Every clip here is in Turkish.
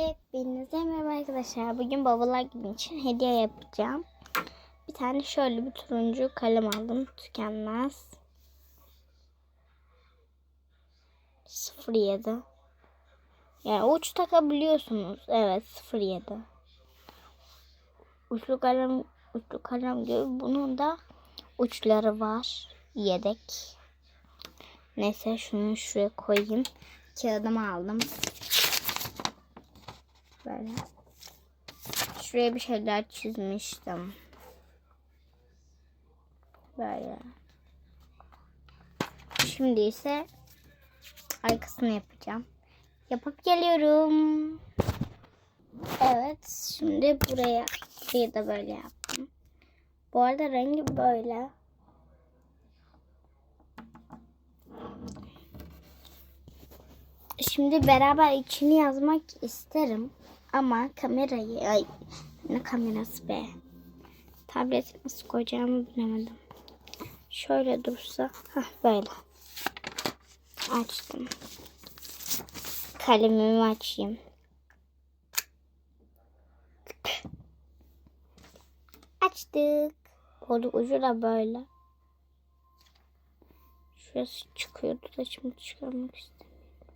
Hepinize merhaba arkadaşlar. Bugün babalar günü için hediye yapacağım. Bir tane şöyle bir turuncu kalem aldım. Tükenmez. 07. Yani uç takabiliyorsunuz. Evet 07. Uçlu kalem uçlu kalem gibi bunun da uçları var. Yedek. Neyse şunu şuraya koyayım. Kağıdımı aldım. Böyle. Şuraya bir şeyler çizmiştim. Böyle. Şimdi ise arkasını yapacağım. Yapıp geliyorum. Evet. Şimdi buraya bir de böyle yaptım. Bu arada rengi böyle. Şimdi beraber içini yazmak isterim. Ama kamerayı, ay ne kamerası be. Tableti nasıl koyacağımı bilemedim. Şöyle dursa, hah böyle. Açtım. Kalemimi açayım. Açtık. Kolu ucu da böyle. Şurası çıkıyordu da şimdi çıkarmak istemiyorum.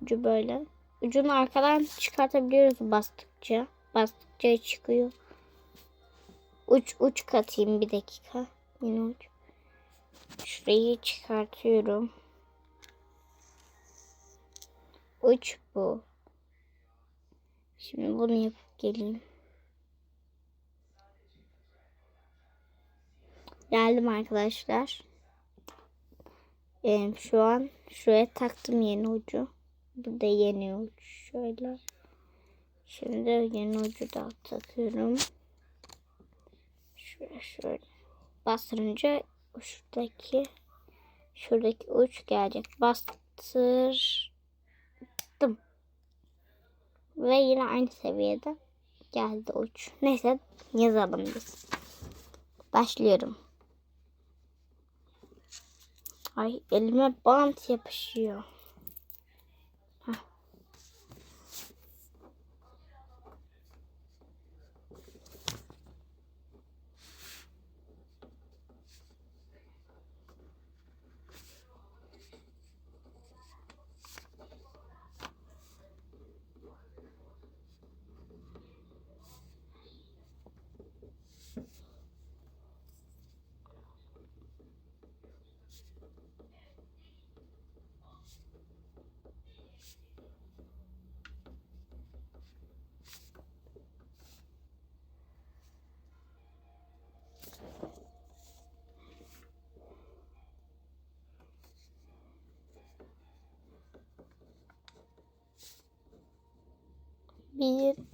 Ucu böyle. Ucunu arkadan çıkartabiliyoruz bastıkça. Bastıkça çıkıyor. Uç uç katayım bir dakika. Yine uç. Şurayı çıkartıyorum. Uç bu. Şimdi bunu yapıp geleyim. Geldim arkadaşlar. Ee, şu an şuraya taktım yeni ucu. Bu da yeni uç. Şöyle. Şimdi yeni ucu da takıyorum. Şöyle şöyle. Bastırınca şuradaki şuradaki uç gelecek. Bastırdım. Ve yine aynı seviyede geldi uç. Neyse yazalım biz. Başlıyorum. Ay elime bant yapışıyor. Bir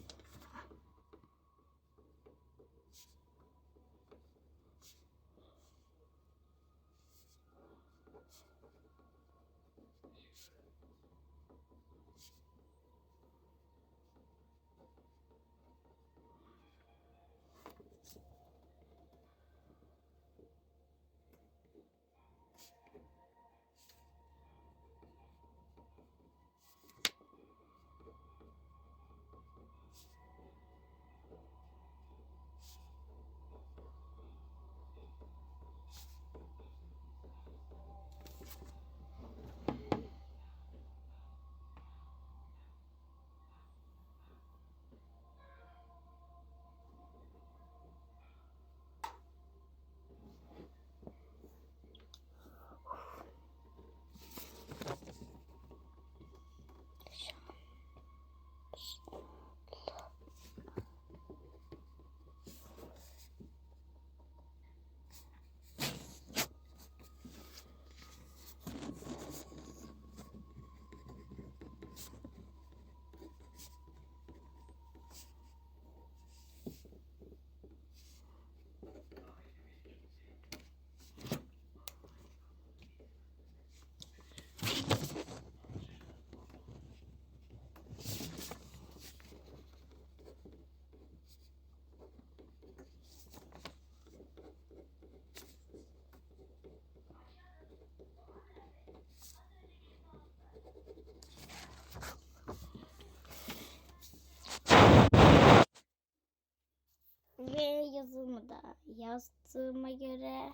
Ve yazımı da yazdığıma göre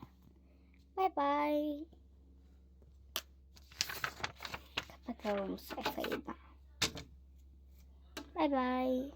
bay bay. Kapatalım sayfayı da. Bay bay.